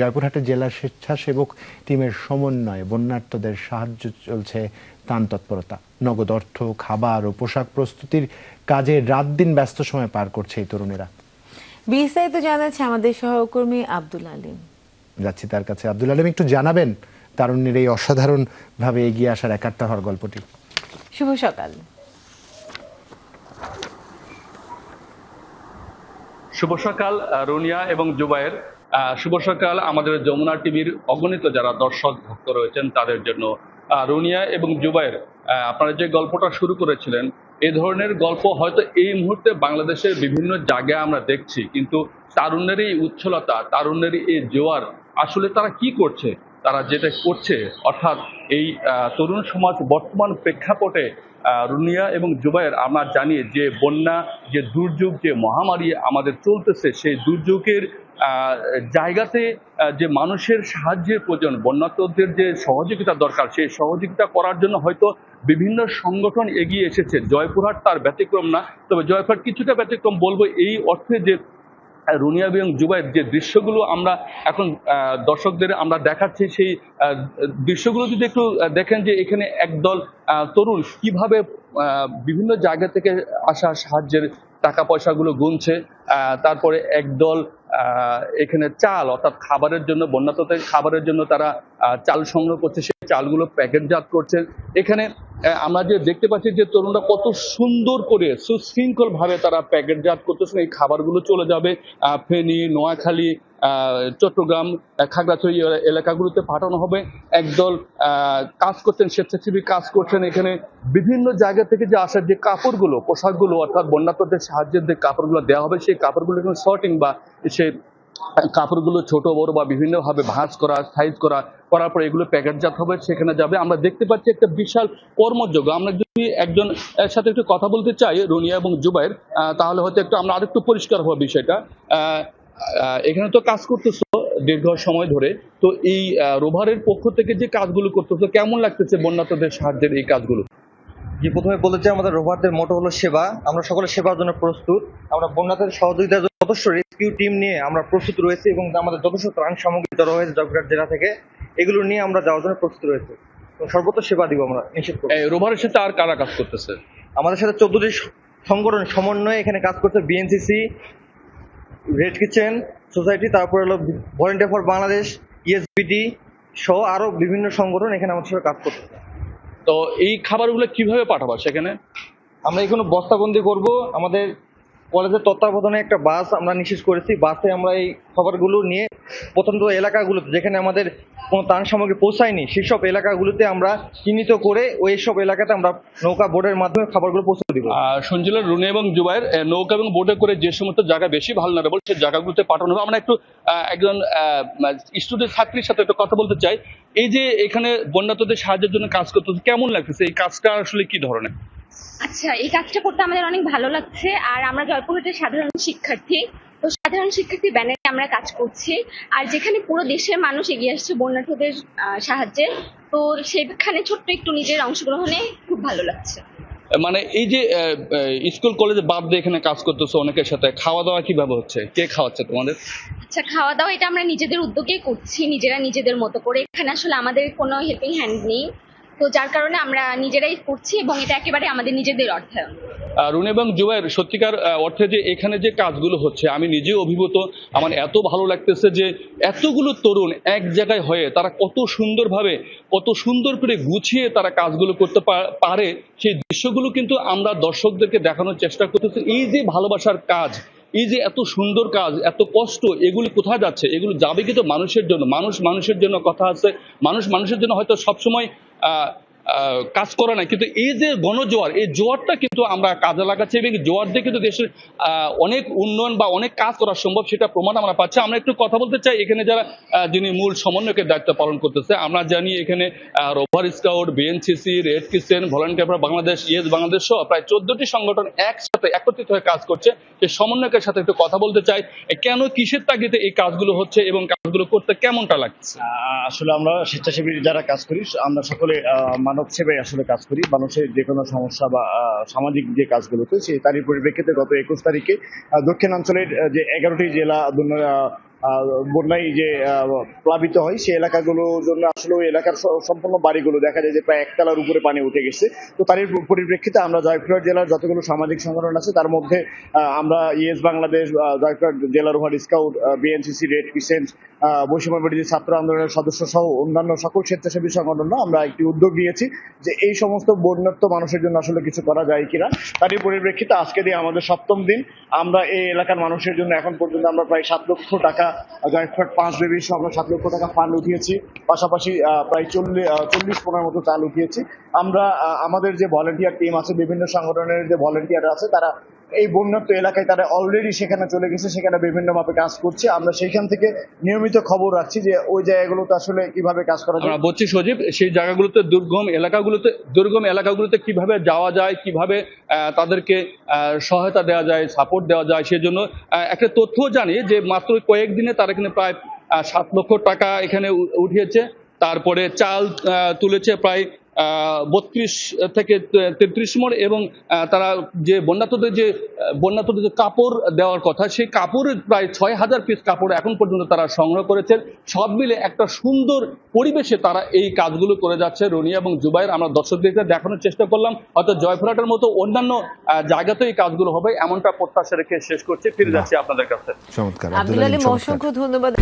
জয়পুরহাটের জেলা স্বেচ্ছাসেবক টিমের সমন্বয়ে বন্যার্তদের সাহায্য চলছে ত্রাণ তৎপরতা। নগদ অর্থ খাবার ও পোশাক প্রস্তুতির কাজে রাত দিন ব্যস্ত সময় পার করছে এই তরুণেরা। বিস্তারিত জানাচ্ছে আমাদের সহকর্মী আব্দুল আলিম। যাচ্ছি তার কাছে। আব্দুল আলম একটু জানাবেন তারুণ্যের এই অসাধারণভাবে এগিয়ে আসার একাত্তা হওয়ার গল্পটি? শুভ সকাল। শুভ সকাল রুনিয়া এবং জুবাইর আহ, শুভ সকাল। আমাদের যমুনা টিভির অগণিত যারা দর্শক, ভক্ত রয়েছেন, তাদের জন্য রুনিয়া এবং জুবাইর আপনারা যে গল্পটা শুরু করেছিলেন, এ ধরনের গল্প হয়তো এই মুহূর্তে বাংলাদেশের বিভিন্ন জায়গায় আমরা দেখছি, কিন্তু তারুণ্যের এই উচ্ছলতা, তারুণ্যের এই জোয়ার, আসলে তারা কি করছে? তারা যেটা করছে, অর্থাৎ এই তরুণ সমাজ বর্তমান প্রেক্ষাপটে রুনিয়া এবং জুবাইয়ের আমরা জানি যে বন্যা, যে দুর্যোগ, যে মহামারী আমাদের চলতেছে, সেই দুর্যোগের জায়গাতে যে মানুষের সাহায্যের প্রয়োজন বন্যাতদের যে সহযোগিতা দরকার, সেই সহযোগিতা করার জন্য হয়তো বিভিন্ন সংগঠন এগিয়ে এসেছে। জয়পুরহাট তার ব্যতিক্রম না, তবে জয়পুরহাট কিছুটা ব্যতিক্রম বলব এই অর্থে যে রুনিয়া এবং জুবাইয়ের যে দৃশ্যগুলো আমরা এখন দর্শকদের আমরা দেখাচ্ছি, সেই দৃশ্যগুলো যদি একটু দেখেন যে এখানে একদল তরুণ কীভাবে বিভিন্ন জায়গা থেকে আসা সাহায্যের টাকা পয়সাগুলো গুনছে তারপরে একদল এখানে চাল, অর্থাৎ খাবারের জন্য বন্যাততে খাবারের জন্য তারা চাল সংগ্রহ করছে, সেই চালগুলো প্যাকেটজাত করছে। এখানে আমরা যে দেখতে পাচ্ছি যে তরুণরা কত সুন্দর করে সুশৃঙ্খলভাবে তারা প্যাকেটজাত করতেছেন এই খাবারগুলো চলে যাবে ফেনী, নোয়াখালী চট্টগ্রাম খাগড়াছড়ি এলাকাগুলোতে পাঠানো হবে। একদল কাজ করছেন, স্বেচ্ছাসেবী কাজ করছেন এখানে। বিভিন্ন জায়গা থেকে যে আসার যে কাপড়গুলো, পোশাকগুলো, অর্থাৎ বন্যাতদের সাহায্যের যে কাপড়গুলো দেওয়া হবে, সেই কাপড়গুলো এখানে শর্টিং বা সে কাপড়গুলো ছোট, বড় বা বিভিন্নভাবে ভাঁজ করা সাইজ করা, করার পর এগুলো প্যাকেটজাত হবে, সেখানে যাবে। আমরা দেখতে পাচ্ছি একটা বিশাল কর্মযোগ্য। আমরা যদি একজন, এর সাথে একটু কথা বলতে চাই, রুনিয়া এবং জুবাইর তাহলে হয়তো একটু আমরা আরেকটু পরিষ্কার হওয়া বিষয়টা। এখানে তো কাজ করতেছো দীর্ঘ সময় ধরে। তো এই রোভারের পক্ষ থেকে যে কাজগুলো করতেছো কেমন লাগতেছে বন্যাতদের সাহায্যের এই কাজগুলো? যে প্রথমে চাই আমাদের রোভারদের মোটো হলো সেবা। আমরা সকলে সেবার জন্য প্রস্তুত। আমরা বন্যাদের সহযোগিতার যথেষ্ট রেস্কিউ টিম নিয়ে আমরা প্রস্তুত রয়েছি এবং আমাদের যথেষ্ট ত্রাণ সামগ্রী জড়ো হয়েছে জয়পুরহাট জেলা থেকে। এগুলো নিয়ে আমরা যাওয়ার জন্য প্রস্তুত রয়েছে। এবং সর্বত্র সেবা দিব আমরা নিশ্চিত রোভারের সাথে আর কারা কাজ করতেছে? আমাদের সাথে চোদ্দটি সংগঠন সমন্বয়ে এখানে কাজ করছে বিএনসিসি রেড কিচেন সোসাইটি তারপরে হলো ভলেন্টিয়ার ফর বাংলাদেশ ইএসবিটি সহ আরও বিভিন্ন সংগঠন এখানে আমাদের সাথে কাজ করতে তো এই খাবারগুলো কীভাবে পাঠাবা সেখানে? আমরা এখানে বস্তাবন্দি করব আমাদের কলেজের তত্ত্বাবধানে একটা বাস আমরা নিশ্চিত করেছি। বাসে আমরা এই খাবারগুলো নিয়ে প্রত্যন্ত এলাকাগুলোতে, যেখানে আমাদের কোনো ত্রাণ সামগ্রী পৌঁছায়নি, সেসব এলাকাগুলোতে আমরা চিহ্নিত করে ওই সব এলাকাতে আমরা নৌকা বোর্ডের মাধ্যমে খাবারগুলো পৌঁছে দিব। শুনছিলেন রুনি এবং জুবাইর নৌকা এবং বোটে করে যে সমস্ত জায়গা বেশি ভালনারেবল সেই জায়গাগুলোতে পাঠানো হবে। আমরা একটু একজন স্টুডেন্ট ছাত্রীর সাথে একটু কথা বলতে চাই। এই যে এখানে বন্যাতদের সাহায্যের জন্য কাজ করতে কেমন লাগতেছে? এই কাজটা আসলে কি ধরনের? আচ্ছা এই কাজটা করতে আমাদের অনেক ভালো লাগছে আর আমরা জয়পুরহাটের সাধারণ শিক্ষার্থী। তো সাধারণ শিক্ষার্থী ব্যানারে আমরা কাজ করছি আর যেখানে পুরো দেশের মানুষ এগিয়ে আসছে বন্যার্থদের সাহায্যে তো সেখানে ছোট্ট একটু নিজের অংশগ্রহণে খুব ভালো লাগছে। মানে এই যে স্কুল কলেজে বাদ দিয়ে এখানে কাজ করতেছো অনেকের সাথে খাওয়া দাওয়া কীভাবে হচ্ছে? কে খাওয়াচ্ছে তোমাদের? আচ্ছা খাওয়া দাওয়া এটা আমরা নিজেদের উদ্যোগেই করছি নিজেরা নিজেদের মতো করে। এখানে আসলে আমাদের কোনো হেল্পিং হ্যান্ড নেই। তো যার কারণে আমরা নিজেরাই করছি এবং এটা একেবারে আমাদের নিজেদের অর্থায়ন। রুনি এবং জুবাইর সত্যিকার অর্থে যে এখানে যে কাজগুলো হচ্ছে, আমি নিজেও অভিভূত, আমার এত ভালো লাগতেছে যে এতগুলো তরুণ এক জায়গায় হয়ে তারা কত সুন্দরভাবে, কত সুন্দর করে গুছিয়ে তারা কাজগুলো করতে পারে, সেই দৃশ্যগুলো কিন্তু আমরা দর্শকদেরকে দেখানোর চেষ্টা করতেছি। এই যে ভালোবাসার কাজ, এই যে এত সুন্দর কাজ, এত কষ্ট, এগুলো কোথায় যাচ্ছে? এগুলো যাবে কিন্তু মানুষের জন্য? মানুষ মানুষের জন্য কথা আছে, মানুষ মানুষের জন্য হয়তো সবসময় কাজ করে না কিন্তু এই যে গণজোয়ার, এই জোয়ারটা কিন্তু আমরা কাজে লাগাচ্ছি এবং জোয়ার দিয়ে কিন্তু দেশের অনেক উন্নয়ন বা অনেক কাজ করা সম্ভব, সেটা প্রমাণ আমরা পাচ্ছি। আমরা একটু কথা বলতে চাই, এখানে যারা যিনি মূল সমন্বয়কের দায়িত্ব পালন করতেছে, আমরা জানি এখানে rover scout, BNCC, red crescent volunteer Bangladesh, yes Bangladesh সহ প্রায় চোদ্দটি সংগঠন একসাথে একত্রিত হয়ে কাজ করছে সেই সমন্বয়কের সাথে একটু কথা বলতে চাই কেন কিসের তাগিদে এই কাজগুলো হচ্ছে এবং কাজগুলো করতে কেমনটা লাগছে? আসলে আমরা স্বেচ্ছাসেবী যারা কাজ করি, আমরা সকলে মানব সেবায় আসলে কাজ করি। মানুষের যে কোনো সমস্যা বা সামাজিক যে কাজগুলোতে সেই তারই পরিপ্রেক্ষিতে গত একুশ তারিখে দক্ষিণাঞ্চলের যে এগারোটি জেলা বন্যায় যে প্লাবিত হয়, সেই এলাকাগুলোর জন্য আসলে ওই এলাকার সম্পূর্ণ বাড়িগুলো। দেখা যায় যে প্রায় একতলার উপরে পানি উঠে গেছে। তো তারই পরিপ্রেক্ষিতে আমরা জয়পুরহাট জেলার যতগুলো সামাজিক সংগঠন আছে, তার মধ্যে আমরা ইএস বাংলাদেশ জয়পুরহাট জেলার rover scout BNCC, red crescent বৈষম্য বিরোধী ছাত্র আন্দোলনের সদস্য সহ অন্যান্য সকল স্বেচ্ছাসেবী সংগঠন আমরা একটি উদ্যোগ নিয়েছি যে এই সমস্ত বন্যার্থ মানুষের জন্য আসলে কিছু করা যায় কিনা। তারই পরিপ্রেক্ষিতে আজকে দিয়ে আমাদের সপ্তম দিন। আমরা এই এলাকার মানুষের জন্য এখন পর্যন্ত আমরা প্রায় সাত লক্ষ টাকা জয়ফ্রাট পাঁচ বেবির আমরা সাত লক্ষ টাকা ফান্ড উঠিয়েছি। পাশাপাশি আহ, প্রায় চল্লিশ চল্লিশ পনেরো মতো চাল উঠিয়েছি। আমরা আমাদের যে ভলেন্টিয়ার টিম আছে বিভিন্ন সংগঠনের যে ভলেন্টিয়ার আছে তারা এই বন্যার্থ এলাকায় তারা অলরেডি সেখানে চলে গেছে সেখানে বিভিন্ন মাপে কাজ করছে। আমরা সেইখান থেকে নিয়মিত খবর রাখছি যে ওই জায়গাগুলোতে আসলে কীভাবে কাজ করা যায়। বলছি সজীব সেই জায়গাগুলোতে দুর্গম এলাকাগুলোতে দুর্গম এলাকাগুলোতে কীভাবে যাওয়া যায় কীভাবে তাদেরকে সহায়তা দেওয়া যায় সাপোর্ট দেওয়া যায় সেজন্য একটা তথ্য জানি যে মাত্র কয়েকদিনে তারা এখানে প্রায় সাত লক্ষ টাকা এখানে উঠিয়েছে। তারপরে চাল তুলেছে প্রায় বত্রিশ থেকে তেত্রিশ মণ এবং তারা যে বন্যাতদের যে বন্যাতদের যে কাপড় দেওয়ার কথা সেই কাপড়ের প্রায় ছয় হাজার পিস কাপড় এখন পর্যন্ত তারা সংগ্রহ করেছেন। সব মিলে একটা সুন্দর পরিবেশে তারা এই কাজগুলো করে যাচ্ছে রনিয়া এবং জুবাইর। আমরা দর্শকদেরকে দেখানোর চেষ্টা করলাম। হয়তো জয়পুরহাটের মতো অন্যান্য জায়গাতেও এই কাজগুলো হবে। এমনটা প্রত্যাশা রেখে শেষ করছে। ফিরে যাচ্ছি আপনাদের কাছে। চমৎকার। অসংখ্য ধন্যবাদ।